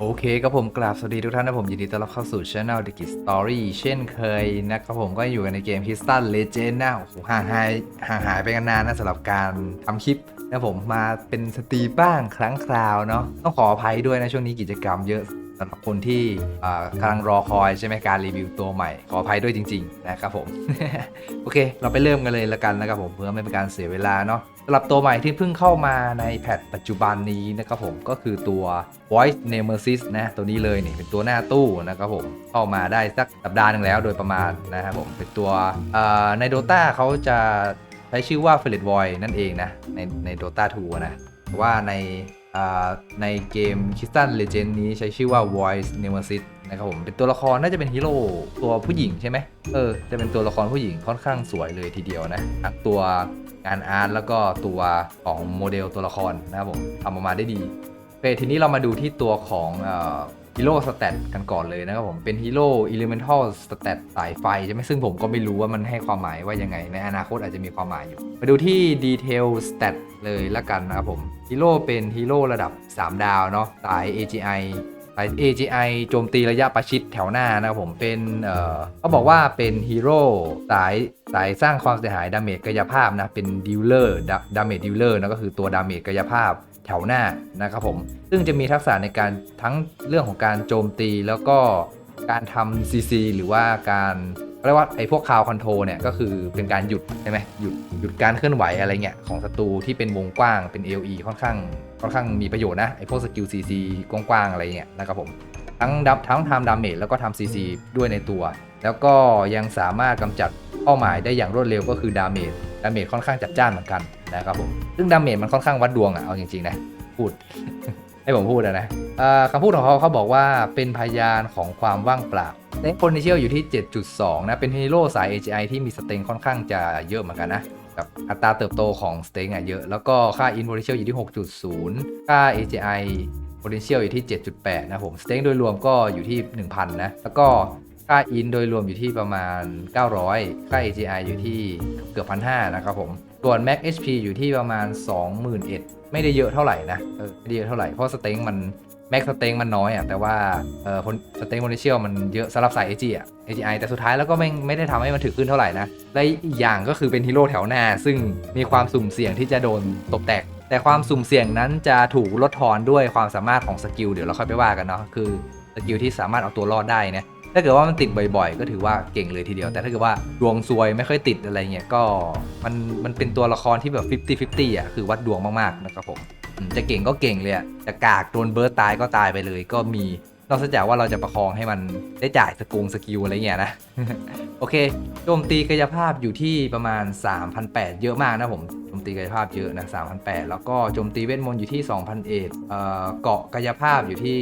โอเคครับผมกราบสวัสดีทุกท่านนะผมยินดีต้อนรับเข้าสู่ Channel d i g i Story เช่นเคยนะครับผมก็อยู่กันในเกม Piston Legend นะโอ้โหห่างหายห่างหายไปกันนานนะสำหรับการทำคลิปนะผมมาเป็นสตรีบ้างครั้งคราวเนาะต้องขออภัยด้วยนะช่วงนี้กิจกรรมเยอะสำหรับคนที่กำลังรอคอยใช่ไหมการรีวิวตัวใหม่ ขออภัยด้วยจริง ๆ นะครับผม โอเค เราไปเริ่มกันเลยละกันนะครับผมเพื่อไม่เป็นการเสียเวลาเนาะ สำหรับตัวใหม่ที่เพิ่งเข้ามาในแพทปัจจุบันนี้นะครับผมก็คือตัว Voice Nemesis นะตัวนี้เลยนี่เป็นตัวหน้าตู้นะครับผมเข้ามาได้สักสัปดาห์หนึ่งแล้วโดยประมาณนะครับผมเป็นตัวใน Dota เขาจะใช้ชื่อว่า f e l e t Void นั่นเองนะในใน Dota 2นะแต่ว่าในในเกม k i s t a n Legend นี้ใช้ชื่อว่า Voice Nemesis นะครับผมเป็นตัวละครน่าจะเป็นฮีโร่ตัวผู้หญิงใช่ไหมเออจะเป็นตัวละครผู้หญิงค่อนข้างสวยเลยทีเดียวนะทั้งตัว งานอาร์ตแล้วก็ตัวของโมเดลตัวละครนะครับผมทำออกมาได้ดีโอเคทีนี้เรามาดูที่ตัวของฮีโร่สเตตกันก่อนเลยนะครับผม เป็นฮีโร่อิเลเมนทัลสเตตสายไฟใช่ไหมซึ่งผมก็ไม่รู้ว่ามันให้ความหมายว่ายังไง ในอนาคตอาจจะมีความหมายอยู่ มาดูที่ดีเทลสเตตเลยละกันนะครับผมฮีโร่เป็นฮีโร่ระดับ 3 ดาวเนาะสาย AGI สาย AGI โจมตีระยะประชิดแถวหน้านะครับผมเป็นเอ่อเขาบอกว่าเป็นฮีโร่สายสายสร้างความเสียหายดาเมจกายภาพนะเป็นดิลเลอร์ดาเมจดิลเลอร์นะก็คือตัวดาเมจกายภาพแถวหน้านะครับผม ซึ่งจะมีทักษะในการทั้งเรื่องของการโจมตีแล้วก็การทำซีซีหรือว่าการ เรียกว่าไอ้พวกคาวคอนโทรเนี่ยก็คือเป็นการหยุดใช่ไหมหยุดหยุดการเคลื่อนไหวอะไรเงี้ยของศัตรูที่เป็นวงกว้างเป็น AOE ค่อนข้างค่อนข้างมีประโยชน์นะไอ้พวกสกิล CC กว้างๆอะไรเงี้ยนะครับผมทั้งดับทั้งทำดาเมจแล้วก็ทำ CC ด้วยในตัว แล้วก็ยังสามารถกำจัดเป้าหมายได้อย่างรวดเร็วก็คือดาเมจดาเมจค่อนข้างจัดจ้านเหมือนกันนะครับผมซึ่งดาเมจมันค่อนข้างวัดดวงอะเอาจริงๆนะพูดให้ผมพูดอะนะคำพูดของเขาเขาบอกว่าเป็นพยานของความว่างเปล่า เต็งโพนิเชียลอยู่ที่ 7.2 นะ เป็นฮีโร่สาย AGI ที่มีสเต็งค่อนข้างจะเยอะเหมือนกันนะกับอัตราเติบโตของสเต็งอะเยอะ แล้วก็ค่า in potential อยู่ที่ 6.0 ค่า AGI potential อยู่ที่ 7.8 นะผม สเต็งโดยรวมก็อยู่ที่ 1,000 นะ แล้วก็ค่า in โดยรวมอยู่ที่ประมาณ 900 ค่า AGI อยู่ที่เกือบ1,500นะครับผม ส่วน Max HP อยู่ที่ประมาณ 21,000 ไม่ได้เยอะเท่าไหร่นะ เออไม่ได้เยอะเท่าไหร่ เพราะสเต็งมัน แม็กสเต็งมันน้อยอะแต่ว่าเออสเต็งโพนิเชียลมันเยอะสำหรับสาย AG อะ AGI แต่สุดท้ายแล้วก็ไม่ไม่ได้ทำให้มันถือขึ้นเท่าไหร่นะ และอีกอย่างก็คือเป็นฮีโร่แถวหน้า ซึ่งมีความสุ่มเสี่ยงที่จะโดนตบแตก แต่ความสุ่มเสี่ยงนั้นจะถูกลดทอนด้วยความสามารถของสกิลเดี๋ยวเราค่อยไปว่ากันเนาะคือสกิลที่สามารถเอาตัวรอดได้นะถ้าเกิดว่ามันติดบ่อยๆ ก็ถือว่าเก่งเลยทีเดียว แต่ถ้าเกิดว่าดวงซวยไม่ค่อยติดอะไรเงี้ยก็มันมันเป็นตัวละครที่แบบ 50-50อะคือวัดดวงมากๆนะครับผม จะเก่งก็เก่งเลยอะจะกากโดนเบิร์ตตายก็ตายไปเลยก็มีนอกจากว่าเราจะประคองให้มันได้จ่ายสกุงสกิลอะไรเงี้ยนะ โอเคโจมตีกายภาพอยู่ที่ประมาณ 3,800 เยอะมากนะผมโจมตีกายภาพเยอะนะ3,800 แล้วก็โจมตีเวทมนต์อยู่ที่ 2,000เอ็ดเอ่เกาะกายภาพอยู่ที่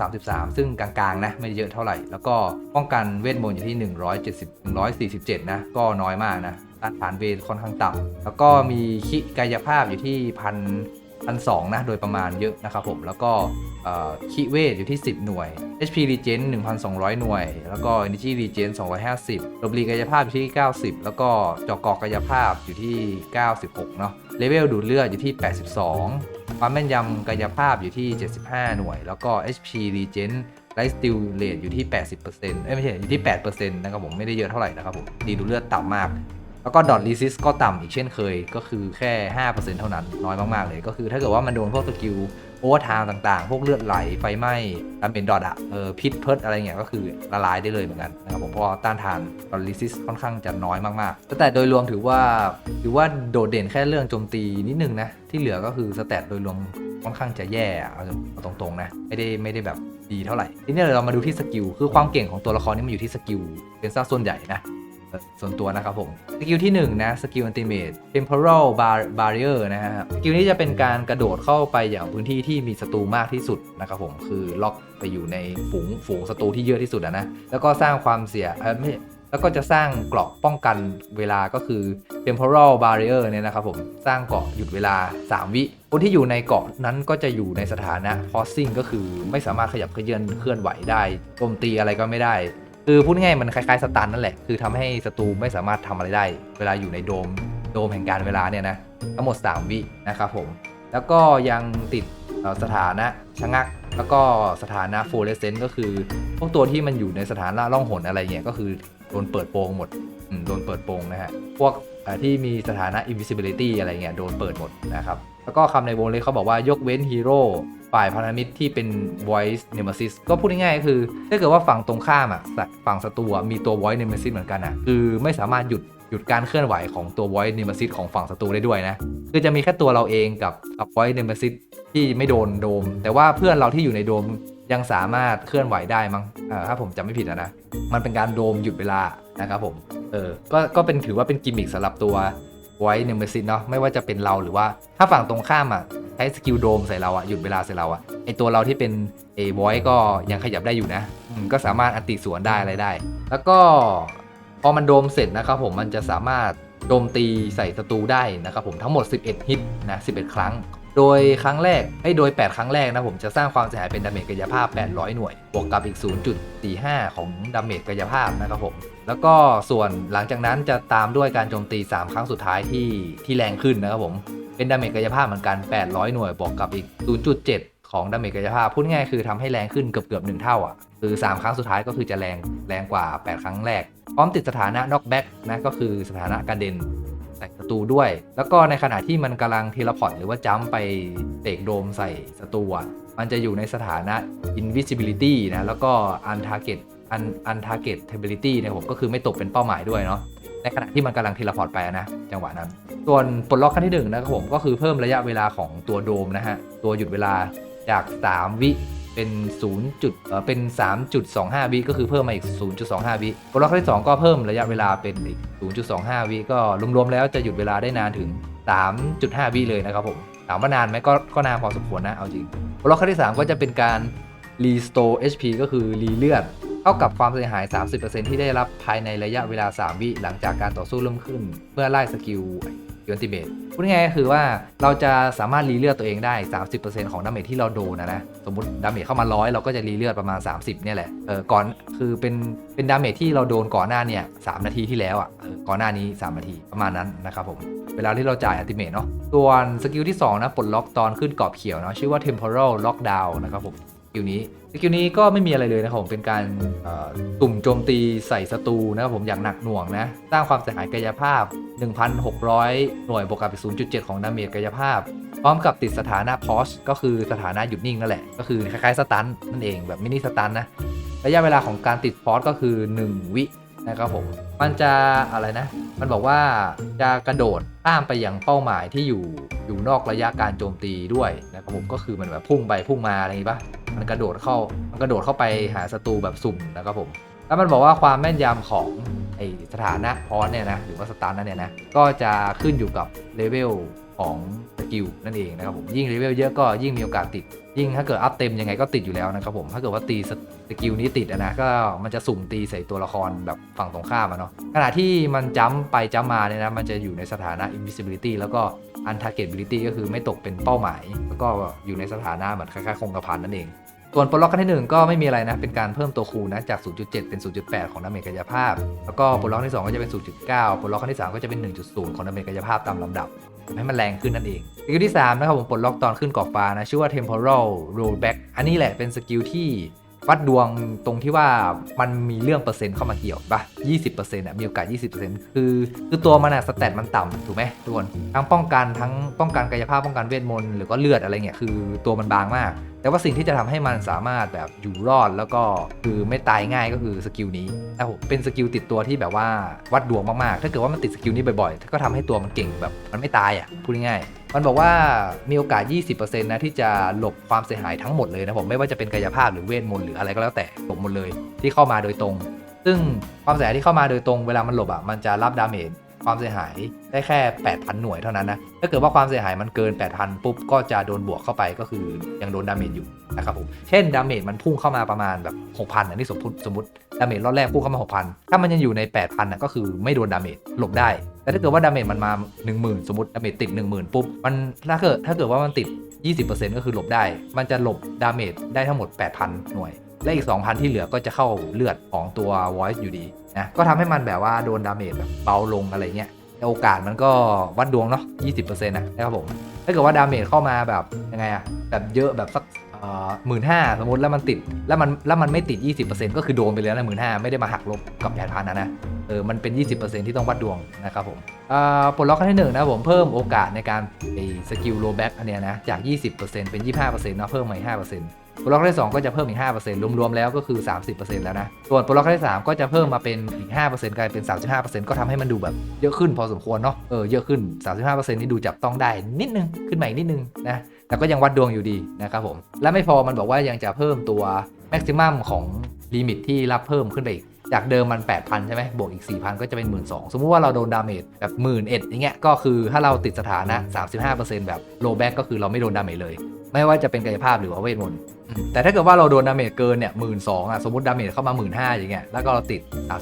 333 ซึ่งกลางๆนะไม่เยอะเท่าไหร่ แล้วก็ป้องกันเวทมนต์อยู่ที่ 170 147 นะ ก็น้อยมากนะต้านทานเวทค่อนข้างต่ำแล้วก็มีคิกายภาพอยู่ที่พัน พันสองนะโดยประมาณเยอะนะครับผมแล้วก็คิเวทอยู่ที่ 10 หน่วย HP Regen 1,200 หน่วย แล้วก็ Energy Regen 250ลบลีกายภาพอยู่ที่ 90 แล้วก็จอกอกายภาพอยู่ที่ 96 เนาะเลเวลดูดเลือดอยู่ที่ 82 ความแม่นยำกายภาพอยู่ที่ 75 หน่วย แล้วก็ HP Regen ไลฟ์สติลเลทอยู่ที่ 80%เอ้ยไม่ใช่อยู่ที่ 8%นะครับผมไม่ได้เยอะเท่าไหร่นะครับผมดีดูดเลือดต่ำมาก แล้วก็ดอทรีซิสก็ต่ำอีกเช่นเคย ก็คือแค่ 5%เท่านั้นน้อยมาก ๆ เลย ก็คือถ้าเกิดว่ามันโดนพวกสกิลโอเวอร์ไทม์ต่างๆ พวกเลือดไหล ไฟไหม้ทำเป็นดอทอะเออพิษเพิร์ดอะไรเงี้ยก็คือละลายได้เลยเหมือนกันนะครับผมเพราะต้านทานดอทรีซิสค่อนข้างจะน้อยมาก ๆ แต่โดยรวมถือว่าถือว่าโดดเด่นแค่เรื่องโจมตีนิดนึงนะที่เหลือก็คือสแตทโดยรวมค่อนข้างจะแย่เอาเอาตรงๆนะไม่ได้ไม่ได้แบบดีเท่าไหร่ทีนี้เรามาดูที่สกิลคือความเก่งของตัวละครนี่มันอยู่ที่สกิลเป็นซะส่วนใหญ่นะ ส่วนตัวนะครับผมสกิลที่1นะสกิลอันติเมต temporal bar- barrier นะฮะสกิลนี้จะเป็นการกระโดดเข้าไปอย่างพื้นที่ที่มีศัตรูมากที่สุดนะครับผมคือล็อกไปอยู่ในฝูงฝูงศัตรูที่เยอะที่สุดนะแล้วก็สร้างความเสียเออไม่แล้วก็จะสร้างเกราะป้องกันเวลาก็คือ temporal barrier เนี่ยนะครับผมสร้างเกราะหยุดเวลา 3 วิ คนที่อยู่ในเกาะนั้นก็จะอยู่ในสถานะ pausing ก็คือไม่สามารถขยับเขยื้อนเคลื่อนไหวได้โจมตีอะไรก็ไม่ได้ คือพูดง่ายมันคล้ายๆสตันนั่นแหละ คือทำให้ศัตรูไม่สามารถทำอะไรได้ เวลาอยู่ในโดมโดมแห่งการเวลาเนี่ยนะทั้งหมด 3 วินะครับผม แล้วก็ยังติดสถานะชะงัก แล้วก็สถานะ fluorescent ก็คือ พวกตัวที่มันอยู่ในสถานะล่องหนอะไรเงี้ยก็คือโดนเปิดโปงหมดโดนเปิดโปงนะฮะ พวกที่มีสถานะ invisibility อะไรเงี้ยโดนเปิดหมดนะครับ แล้วก็คำในวงเล็บเขาบอกว่ายกเว้นฮีโร่ ฝ่ายพันธมิตรที่เป็น voice nemesis ก็พูดง่ายๆก็คือ ถ้าเกิดว่าฝั่งตรงข้ามอะฝั่งศัตรูมีตัว voice nemesis เหมือนกันอะคือไม่สามารถหยุดหยุดการเคลื่อนไหวของตัว voice nemesis ของฝั่งศัตรูได้ด้วยนะคือจะมีแค่ตัวเราเองกับกับ voice nemesis ที่ไม่โดนโดม แต่ว่าเพื่อนเราที่อยู่ในโดมยังสามารถเคลื่อนไหวได้มั้งถ้าผมจำไม่ผิดอะนะมันเป็นการโดมหยุดเวลานะครับผมเออก็ก็เป็นถือว่าเป็นกิมมิคสำหรับตัว ไว้หนมเบซินเนาะไม่ว่าจะเป็นเราหรือว่าถ้าฝั่งตรงข้ามอะใช้สกิลโดมใส่เราอะหยุดเวลาใส่เราอะไอตัวเราที่เป็นเอไวก็ยังขยับได้อยู่นะก็สามารถอันติสวนได้อะไรได้ แล้วก็พอมันโดมเสร็จนะครับผมมันจะสามารถโดมตีใส่ศัตรูได้นะครับผมทั้งหมด 11 ฮิตนะ 11 ครั้ง โดยครั้งแรกไอ้โดย 8 ครั้งแรกนะผมจะสร้างความเสียหายเป็นดาเมจกายภาพ 800 หน่วย บวกกับอีก 0.45 ของดาเมจกายภาพนะครับผม แล้วก็ส่วนหลังจากนั้นจะตามด้วยการโจมตี 3 ครั้งสุดท้ายที่ที่แรงขึ้นนะครับผม เป็นดาเมจกายภาพเหมือนกัน 800 หน่วย บวกกับอีก 0.7ของดาเมจกายภาพพูดง่ายคือทำให้แรงขึ้นเกือบเกือบหนึ่งเท่าอะคือ 3 ครั้งสุดท้ายก็คือจะแรงแรงกว่า 8 ครั้งแรก พร้อมติดสถานะ knockback นะก็คือสถานะการเด่น ส่ศัตรูด้วย แล้วก็ในขณะที่มันกำลังเทเลพอร์ตหรือว่าจัมไปเตกโดมใส่ศัตรูมันจะอยู่ในสถานะ invisibility นะแล้วก็ untarget un untargetability นะครับผมก็คือไม่ตกเป็นเป้าหมายด้วยเนาะในขณะที่มันกำลังเทเลพอร์ตไปนะจังหวะนั้น ส่วนปลดล็อกขั้นที่หนึ่งนะครับผมก็คือเพิ่มระยะเวลาของตัวโดมนะฮะตัวหยุดเวลาจาก 3 วิ เป็น0จุดเออเป็น 3.25 วิก็คือเพิ่มมาอีก 0.25 วิปลดล็อกขั้นที่ 2 ก็เพิ่มระยะเวลาเป็นอีก 0.25 วิก็รวมๆแล้วจะหยุดเวลาได้นานถึง 3.5 วิเลยนะครับผมถามว่านานไหมก็ก็นานพอสมควรนะเอาจริงปลดล็อกขั้นที่ 3 ก็จะเป็นการ restore HP ก็คือรีเลือดเท่ากับความเสียหาย 30%ที่ได้รับภายในระยะเวลา 3 วิหลังจากการต่อสู้เริ่มขึ้น เพื่อไล่สกิล ยูนติเมตพูดง่ายๆก็คือว่าเราจะสามารถรีเลือดตัวเองได้ 30%ของดาเมจที่เราโดนนะนะ สมมติดาเมจเข้ามาร้อยเราก็จะรีเลือดประมาณ 30เนี่ยแหละเออก่อนคือเป็นเป็นดาเมจที่เราโดนก่อนหน้าเนี่ยสนาทีที่แล้วอะก่อนหน้านี้ 3 นาทีประมาณนั้นนะครับผมเวลาที่เราจ่ายอัติเมทเนาะส่วนสกิลที่2นะปลดล็อกตอนขึ้นกรอบเขียวเนาะชื่อว่า temporal lockdown นะครับผม กิลนี้สกิลนี้ก็ไม่มีอะไรเลยนะครับผมเป็นการตุ่มโจมตีใส่ศัตรูนะครับผมอย่างหนักหน่วงนะสร้างความเสียหายกายภาพ 1,600 หน่วยบวกกับอีก0.7 ของดาเมจกายภาพ พร้อมกับติดสถานะพอสก็คือสถานะหยุดนิ่งนั่นแหละ ก็คือคล้ายๆสตันนั่นเองแบบมินิสตันนะระยะเวลาของการติดพอสก็คือ 1 วินะครับผม มันจะอะไรนะ มันบอกว่าจะกระโดดข้ามไปยังเป้าหมายที่อยู่อยู่นอกระยะการโจมตีด้วยนะครับผมก็คือมันแบบพุ่งไปพุ่งมาอะไรอย่างงี้ปะมันกระโดดเข้ามันกระโดดเข้าไปหาศัตรูแบบสุ่มนะครับผมแล้วมันบอกว่าความแม่นยำของไอสถานะพอเนี่ยนะหรือว่าสตาร์นั่นเนี่ยนะก็จะขึ้นอยู่กับเลเวลของสกิลนั่นเองนะครับผมยิ่งเลเวลเยอะก็ยิ่งมีโอกาสติด ยิ่งถ้าเกิดอัพเต็มยังไงก็ติดอยู่แล้วนะครับผมถ้าเกิดว่าตี สกิลนี้ติดอะนะก็มันจะสุ่มตีใส่ตัวละครแบบฝั่งตรงข้ามอะเนาะขณะที่มันจัมป์ไปจัมป์มาเนี่ยนะมันจะอยู่ในสถานะ invisibility แล้วก็ untargetability ก็คือไม่ตกเป็นเป้าหมาย แล้วก็อยู่ในสถานะเหมือนคล้ายๆคงกระพันนั่นเองส่วนปลดล็อกขั้นที่1ก็ไม่มีอะไรนะ เป็นการเพิ่มตัวคูณนะ จาก 0.7 เป็น 0.8 ของดาเมจกายภาพ แล้วก็ปลดล็อกที่ 2 ก็จะเป็น 0.9 ปลดล็อกขั้นที่ 3 ก็จะเป็น 1.0 ของดาเมจกายภาพตามลำดับทำให้มันแรงขึ้นนั่นเองสกิลที่ 3 นะครับผมปลดล็อกตอนขึ้นกรอบฟ้านะ ชื่อว่า temporal rollback อันนี้แหละเป็นสกิลที่ วัดดวงตรงที่ว่ามันมีเรื่องเปอร์เซ็นต์เข้ามาเกี่ยวปะ20%อะมีโอกาส20%คือคือตัวมันอะสแตทมันต่ำถูกไหมทุกคนทั้งป้องกันทั้งป้องกันกายภาพป้องกันเวทมนต์หรือก็เลือดอะไรเงี้ยคือตัวมันบางมาก แต่ว่าสิ่งที่จะทำให้มันสามารถแบบอยู่รอดแล้วก็คือไม่ตายง่ายก็คือสกิลนี้นะผมเป็นสกิลติดตัวที่แบบว่าวัดดวงมากๆ ถ้าเกิดว่ามันติดสกิลนี้บ่อยๆก็ทำให้ตัวมันเก่งแบบมันไม่ตายอะพูดง่ายๆ มันบอกว่ามีโอกาส 20%นะที่จะหลบความเสียหายทั้งหมดเลยนะผมไม่ว่าจะเป็นกายภาพหรือเวทมนต์หรืออะไรก็แล้วแต่หลบหมดเลยที่เข้ามาโดยตรง ซึ่งความเสียหายที่เข้ามาโดยตรงเวลามันหลบอะมันจะรับดาเมจความเสียหายได้แค่ 8,000 หน่วยเท่านั้นนะ ถ้าเกิดว่าความเสียหายมันเกิน 8,000 ปุ๊บ ก็จะโดนบวกเข้าไปก็คือยังโดนดาเมจอยู่นะครับผม เช่นดาเมจมันพุ่งเข้ามาประมาณแบบ 6,000อันนี้สมมติสมมติดาเมจรอบแรกพุ่งเข้ามา 6,000 ถ้ามันยังอยู่ใน 8,000นะก็คือไม่โดนดาเมจหลบได้ แต่ถ้าเกิดว่าดาเมจมันมา 10,000 สมมติดาเมจติด 10,000 ปุ๊บ มันถ้าเกิดถ้าเกิดว่ามันติด 20%ก็คือหลบได้ มันจะหลบดาเมจได้ทั้งหมด 8,000 หน่วย และอีก 2,000 ที่เหลือก็จะเข้าเลือดของตัว voice อยู่ดีนะก็ทำให้มันแบบว่าโดนดาเมจแบบเบาลงอะไรเงี้ยโอกาสมันก็วัดดวงเนาะ20%นะนะครับผมถ้าเกิดว่าดาเมจเข้ามาแบบยังไงอะแบบเยอะแบบสัก หมื่นห้าสมมติแล้วมันติดแล้วมันแล้วมันไม่ติด 20%ก็คือโดนไปเลยนะหมื่นห้าไม่ได้มาหักลบกับแปดพันนะนะเออมันเป็น 20%ที่ต้องวัดดวงนะครับผมปลดล็อกขั้นที่หนึ่งนะผมเพิ่มโอกาสในการไอ้สกิลโลแบ็กอันเนี้ยนะจาก 20%เป็น 25%นะเพิ่มมาอีก5%ปลดล็อกขั้นที่สองก็จะเพิ่มอีก 5%รวมๆแล้วก็คือ 30%แล้วนะส่วนปลดล็อกขั้นที่สามก็จะเพิ่มมาเป็นอีก 5%กลายเป็น 35%ก็ทำให้มันดูแบบเยอะขึ้นพอสมควรเนาะเออเยอะขึ้น 35%นี่ดูจับต้องได้นิดนึงขึ้นมาอีกนิดนึงนะ แต่ก็ยังวัดดวงอยู่ดีนะครับผม และไม่พอมันบอกว่ายังจะเพิ่มตัวแม็กซิมัมของลิมิตที่รับเพิ่มขึ้นไปอีก จากเดิมมัน 8,000 ใช่ไหมบวกอีก 4,000 ก็จะเป็น 1 2 0 0 0สมมุติว่าเราโดนดาเมจแบบหมื่นเอ็ดอย่างเงี้ยก็คือถ้าเราติดสถานะ 35%แบบโลแบ็กก็คือเราไม่โดนดาเมจเลย ไม่ว่าจะเป็นกายภาพหรือว่าเวทมนต์ แต่ถ้าเกิดว่าเราโดนดาเมจเกินเนี่ยหมื่นสองอะสมมติดาเมจเข้ามาหมื่นห้าอย่างเงี้ยแล้วก็เราติด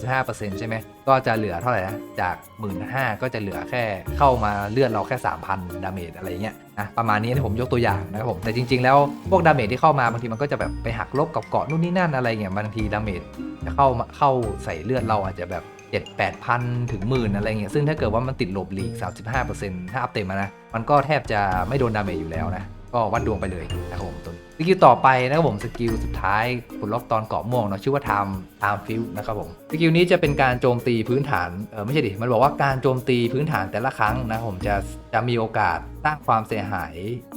35%ใช่ไหมก็จะเหลือเท่าไหร่นะจากหมื่นห้าก็จะเหลือแค่เข้ามาเลือดเราแค่ 3,000 ดาเมจอะไรเงี้ยนะประมาณนี้นะผมยกตัวอย่างนะครับผมแต่จริง ๆ แล้วพวกดาเมจที่เข้ามาบางทีมันก็จะแบบไปหักลบกับเกาะนู่นนี่นั่นอะไรเงี้ยบางทีดาเมจจะเข้ามาเข้าใส่เลือดเราอาจจะแบบ7 8พันถึงหมื่นอะไรเงี้ยซึ่งถ้าเกิดว่ามันติดลบหลีก 35%ถ้าอัพเต็มนะ มันก็แทบจะไม่โดนดาเมจอยู่แล้วนะ ก็วัดดวงไปเลยนะครับผมตัวนี้สกิลต่อไปนะครับผมสกิลสุดท้ายปลดล็อกตอนเกาะม่วงเนาะชื่อว่า time time field นะครับผมสกิลนี้จะเป็นการโจมตีพื้นฐานเออไม่ใช่ดิมันบอกว่าการโจมตีพื้นฐานแต่ละครั้งนะครับผมจะจะมีโอกาสสร้างความเสียหาย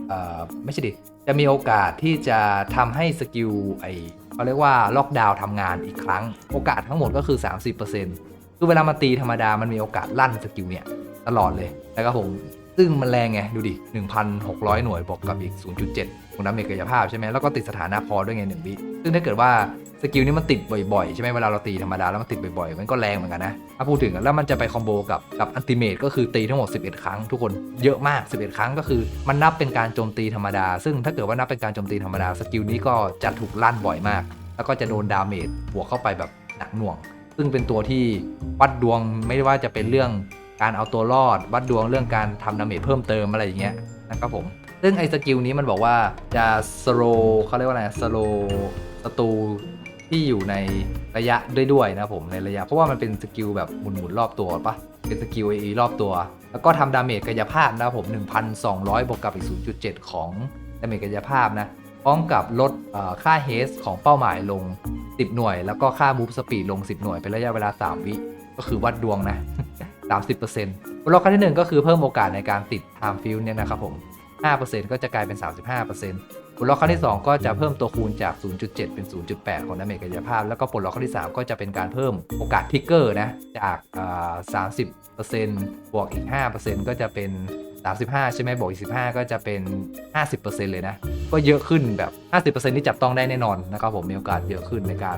เออไม่ใช่ดิจะมีโอกาสที่จะทำให้สกิลไอเขาเรียกว่าล็อกดาวน์ทำงานอีกครั้ง โอกาสทั้งหมดก็คือ 30%คือเวลามาตีธรรมดามันมีโอกาสลั่นสกิลเนี่ยตลอดเลยนะครับผม ซึ่งมันแรงไง ดูดิ 1,600 หน่วยบวกกับอีก 0.7 ของน้ำเมจกายภาพใช่ไหมแล้วก็ติดสถานะพอด้วยไงหนึ่งวิซึ่งถ้าเกิดว่าสกิลนี้มันติดบ่อยๆ ใช่ไหมเวลาเราตีธรรมดาแล้วมันติดบ่อยๆ มันก็แรงเหมือนกันนะ ถ้าพูดถึงแล้วมันจะไปคอมโบกับกับอันติเมตก็คือตีทั้งหมด 11 ครั้งทุกคนเยอะมาก 11 ครั้งก็คือมันนับเป็นการโจมตีธรรมดา ซึ่งถ้าเกิดว่านับเป็นการโจมตีธรรมดาสกิลนี้ก็จะถูกลั่นบ่อยมาก แล้วก็จะโดนดาเมจบวกเข้าไปแบบหนักหน่วง ซึ่งเป็นตัวที่วัดดวงไม่ว่าจะเป็นเรื่อง การเอาตัวรอดวัดดวงเรื่องการทำดาเมจเพิ่มเติมอะไรอย่างเงี้ยนะครับผม ซึ่งไอ้สกิลนี้มันบอกว่าจะสโลเขาเรียกว่าอะไรสโลศัตรูที่อยู่ในระยะด้วยด้วยนะผมในระยะ เพราะว่ามันเป็นสกิลแบบหมุนๆรอบตัวปะเป็นสกิล AE รอบตัว แล้วก็ทำดาเมจกายภาพนะครับผม 1,200 บวกกับอีก 0.7 ของดาเมจกายภาพนะพร้อมกับลดค่าเฮสของเป้าหมายลง 10 หน่วย แล้วก็ค่ามูฟสปีดลง 10 หน่วยเป็นระยะเวลา 3 วิ ก็คือวัดดวงนะ 30%บล็อกขั้นที่ 1 ก็คือเพิ่มโอกาสในการติด time field เนี่ยนะครับผม 5%ก็จะกลายเป็น 35ปลดล็อกขั้นที่ 2 ก็จะเพิ่มตัวคูณจาก 0.7 เป็น 0.8 ของดาเมจกายภาพ แล้วก็ปลดล็อกขั้นที่ 3 ก็จะเป็นการเพิ่มโอกาสทิกเกอร์นะ จากอ่า30%บวกอีก 5%ก็จะเป็น 35 ใช่ไหมบวกอีก 15 ก็จะเป็น 50%เลยนะ ก็เยอะขึ้นแบบ 50%ที่จับต้องได้แน่นอนนะครับผม มีโอกาสเยอะขึ้นในการ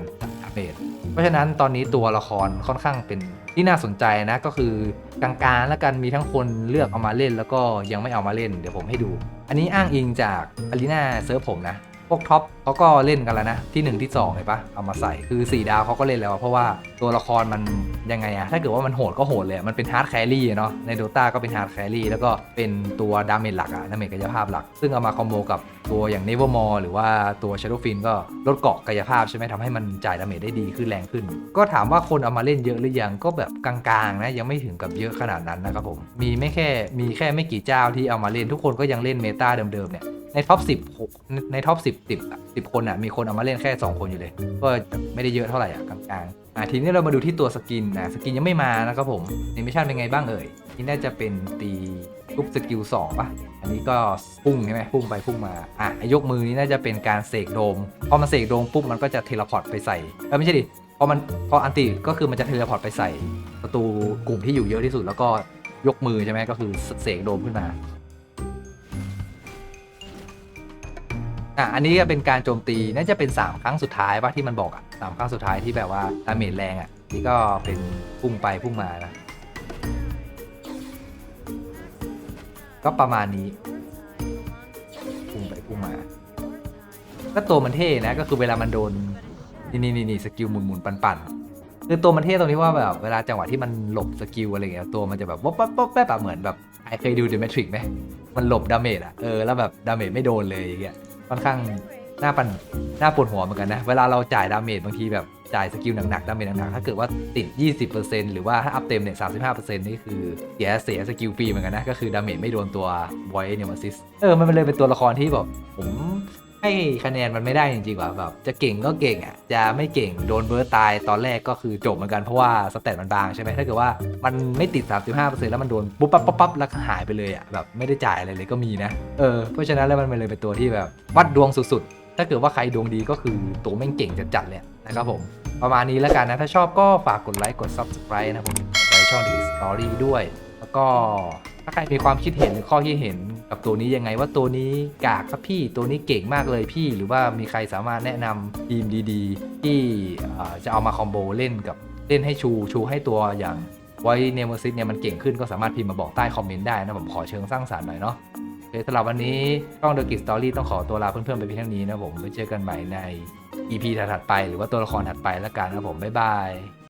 เมจเพราะฉะนั้นตอนนี้ตัวละครค่อนข้างเป็นที่น่าสนใจนะก็คือกลางๆแล้วกันมีทั้งคนเลือกเอามาเล่น แล้วก็ยังไม่เอามาเล่นเดี๋ยวผมให้ดู อันนี้อ้างอิงจากอารีนาเซิร์ฟผมนะพวกท็อป เขาก็เล่นกันแล้วนะ ที่ 1 ที่2เห็นปะเอามาใส่คือ 4 ดาวเขาก็เล่นแล้ว เพราะว่าตัวละครมันยังไงอะถ้าเกิดว่ามันโหดก็โหดเลยมันเป็นฮาร์ดแครี่เนาะในโดตาก็เป็นฮาร์ดแครี่แล้วก็เป็นตัวดาเมจหลักอะดาเมจกายภาพหลัก ซึ่งเอามาคอมโบกับตัวอย่างเนเวอร์มอหรือว่าตัวช a โดฟินก็ลดเกาะกายภาพใช่ไหมทำให้มันจ่ายดาเมจได้ดีขึ้นแรงขึ้น ก็ถามว่าคนเอามาเล่นเยอะหรือยังก็แบบกลางๆนะยังไม่ถึงกับเยอะขนาดนั้นนะครับผมมีไม่แค่มีแค่ไม่กี่เจ้าที่เอามาเล่นทุกคนก็ยังเล่นเมตาเดิมๆเนี่ยในท็อป10ในท็อป10 10อะ10คนอะมีคนเอามาเล่นแค่ 2 คนอยู่เลย ก็ไม่ได้เยอะเท่าไหร่อะกลางๆอะทีนี้เรามาดูที่ตัวสกินนะสกินยังไม่มานะครับผมนิมิชั่นเป็นไงบ้างเอ่ยนี่น่าจะเป็นตีทุบสกิล2ป่ะ อันนี้ก็พุ่งใช่ไหมพุ่งไปพุ่งมา อะยกมือนี้น่าจะเป็นการเสกโดม พอมันเสกโดมปุ๊บมันก็จะเทเลพอร์ตไปใส่เออไม่ใช่ดิ พอมันพออันติก็คือมันจะเทเลพอร์ตไปใส่ประตูกลุ่มที่อยู่เยอะที่สุดแล้วก็ยกมือใช่ไหมก็คือเสกโดมขึ้นมา อะอันนี้ก็เป็นการโจมตีน่าจะเป็น 3 ครั้งสุดท้ายป่ะที่มันบอกอะสามครั้งสุดท้ายที่แบบว่าดาเมจแรงอะนี่ก็เป็นพุ่งไปพุ่งมานะ ก็ประมาณนี้ พุ่งไปพุ่งมา ก็ตัวมันเท่นะก็คือเวลามันโดนนี่นี่นี่สกิลหมุนหมุนปั่นปั่นคือตัวมันเท่ตรงที่ว่าแบบเวลาจังหวะที่มันหลบสกิลอะไรเงี้ยตัวมันจะแบบป๊อปป๊อปป๊อปแป๊บเหมือนแบบไอเคยดูเดอะแมทริกไหมมันหลบดาเมจอะเออแล้วแบบดาเมจไม่โดนเลยอย่างเงี้ย ค่อนข้างน่าปันน่าปวดหัวเหมือนกันนะ เวลาเราจ่ายดาเมจบางทีแบบจ่ายสกิลหนักๆดาเมจหนักๆถ้าเกิดว่าติด 20%หรือว่าถ้าอัพเต็มเนี่ย35%นี่คือเสียเสียสกิลฟรีเหมือนกันนะ ก็คือดาเมจไม่โดนตัวไวเนมาซิสเออมันเลยเป็นตัวละครที่แบบผม ให้คะแนนมันไม่ได้จริงๆว่ะแบบจะเก่งก็เก่งอะจะไม่เก่งโดนเบิร์ตตายตอนแรกก็คือจบเหมือนกันเพราะว่าสเตตมันบางใช่ไหมถ้าเกิดว่ามันไม่ติด 35%แล้วมันโดนปุ๊บปั๊บปั๊บปั๊บแล้วหายไปเลยอะแบบไม่ได้จ่ายอะไรเลยก็มีนะเออเพราะฉะนั้นแล้วมันเลยเป็นตัวที่แบบวัดดวงสุดๆ ถ้าเกิดว่าใครดวงดีก็คือตัวแม่งเก่งจัดๆเลยนะครับผม ประมาณนี้แล้วกันนะถ้าชอบก็ฝากกดไลค์กด Subscribe นะผมในช่อง The Story ด้วย แล้วก็ ถ้าใครมีความคิดเห็นหรือข้อคิดเห็นกับตัวนี้ยังไงว่าตัวนี้กากครับพี่ตัวนี้เก่งมากเลยพี่ หรือว่ามีใครสามารถแนะนำทีมดีๆ ที่จะเอามาคอมโบเล่นกับเล่นให้ชูชูให้ตัวอย่างไว้เนมซิสเนี่ยมันเก่งขึ้นก็สามารถพิมพ์มาบอกใต้คอมเมนต์ได้นะผมขอเชิงสร้างสรรค์หน่อยเนาะโอเคสำหรับวันนี้ช่อง The Git Story ต้องขอตัวลาเพื่อนๆไปเพียงเท่านี้นะผมไว้เจอกันใหม่ใน EP ถัดๆไป หรือว่าตัวละครถัดไปแล้วกันนะผมบ๊ายบาย